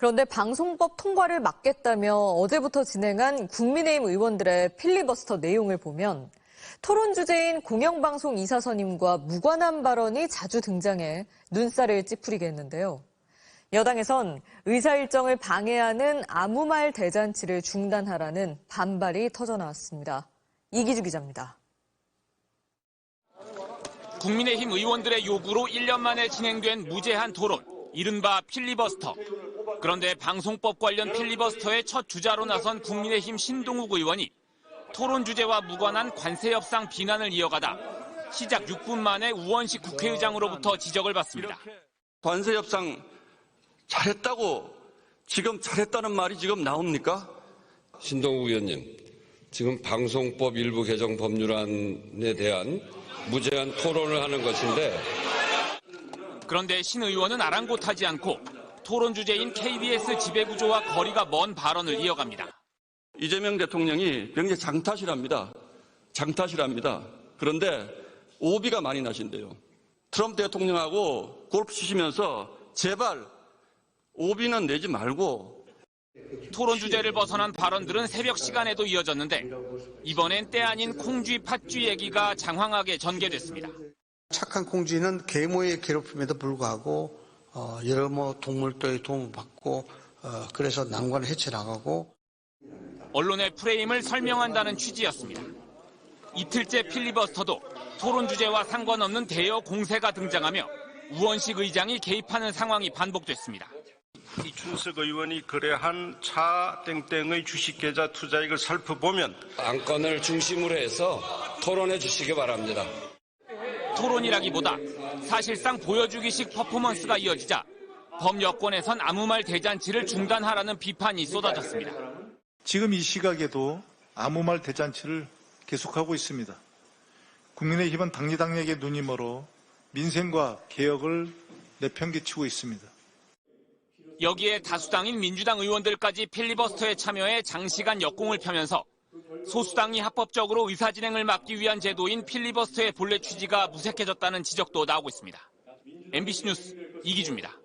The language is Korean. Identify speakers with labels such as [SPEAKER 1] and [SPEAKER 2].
[SPEAKER 1] 그런데 방송법 통과를 막겠다며 어제부터 진행한 국민의힘 의원들의 필리버스터 내용을 보면 토론 주제인 공영방송 이사 선임과 무관한 발언이 자주 등장해 눈살을 찌푸리게 했는데요. 여당에선 의사 일정을 방해하는 아무 말 대잔치를 중단하라는 반발이 터져나왔습니다. 이기주 기자입니다.
[SPEAKER 2] 국민의힘 의원들의 요구로 1년 만에 진행된 무제한 토론, 이른바 필리버스터. 그런데 방송법 관련 필리버스터의 첫 주자로 나선 국민의힘 신동욱 의원이 토론 주제와 무관한 관세 협상 비난을 이어가다 시작 6분 만에 우원식 국회의장으로부터 지적을 받습니다.
[SPEAKER 3] 관세 협상 잘했다고 지금 잘했다는 말이 지금 나옵니까?
[SPEAKER 4] 신동욱 의원님, 지금 방송법 일부 개정 법률안에 대한 무제한 토론을 하는 것인데
[SPEAKER 2] 그런데 신 의원은 아랑곳하지 않고 토론 주제인 KBS 지배구조와 거리가 먼 발언을 이어갑니다.
[SPEAKER 3] 이재명 대통령이 굉장히 장탓이랍니다. 장탓이랍니다. 그런데 오비가 많이 나신대요. 트럼프 대통령하고 골프 치시면서 제발 오비는 내지 말고
[SPEAKER 2] 토론 주제를 벗어난 발언들은 새벽 시간에도 이어졌는데 이번엔 때 아닌 콩쥐 팥쥐 얘기가 장황하게 전개됐습니다.
[SPEAKER 5] 착한 콩쥐는 계모의 괴롭힘에도 불구하고 어, 여러 뭐 동물도의 도움을 받고 어, 그래서 난관을 헤쳐나가고
[SPEAKER 2] 언론의 프레임을 설명한다는 취지였습니다. 이틀째 필리버스터도 토론 주제와 상관없는 대여 공세가 등장하며 우원식 의장이 개입하는 상황이 반복됐습니다.
[SPEAKER 6] 이준석 의원이 거래한 차 땡땡의 주식 계좌 투자액을 살펴보면
[SPEAKER 4] 안건을 중심으로 해서 토론해 주시기 바랍니다.
[SPEAKER 2] 토론이라기보다 사실상 보여주기식 퍼포먼스가 이어지자 범 여권에선 아무 말 대잔치를 중단하라는 비판이 쏟아졌습니다.
[SPEAKER 7] 지금 이 시각에도 아무 말 대잔치를 계속하고 있습니다. 국민의힘은 당리당략의 눈이 멀어 민생과 개혁을 내팽개치고 있습니다.
[SPEAKER 2] 여기에 다수당인 민주당 의원들까지 필리버스터에 참여해 장시간 역공을 펴면서 소수당이 합법적으로 의사진행을 막기 위한 제도인 필리버스터의 본래 취지가 무색해졌다는 지적도 나오고 있습니다. MBC 뉴스 이기주입니다.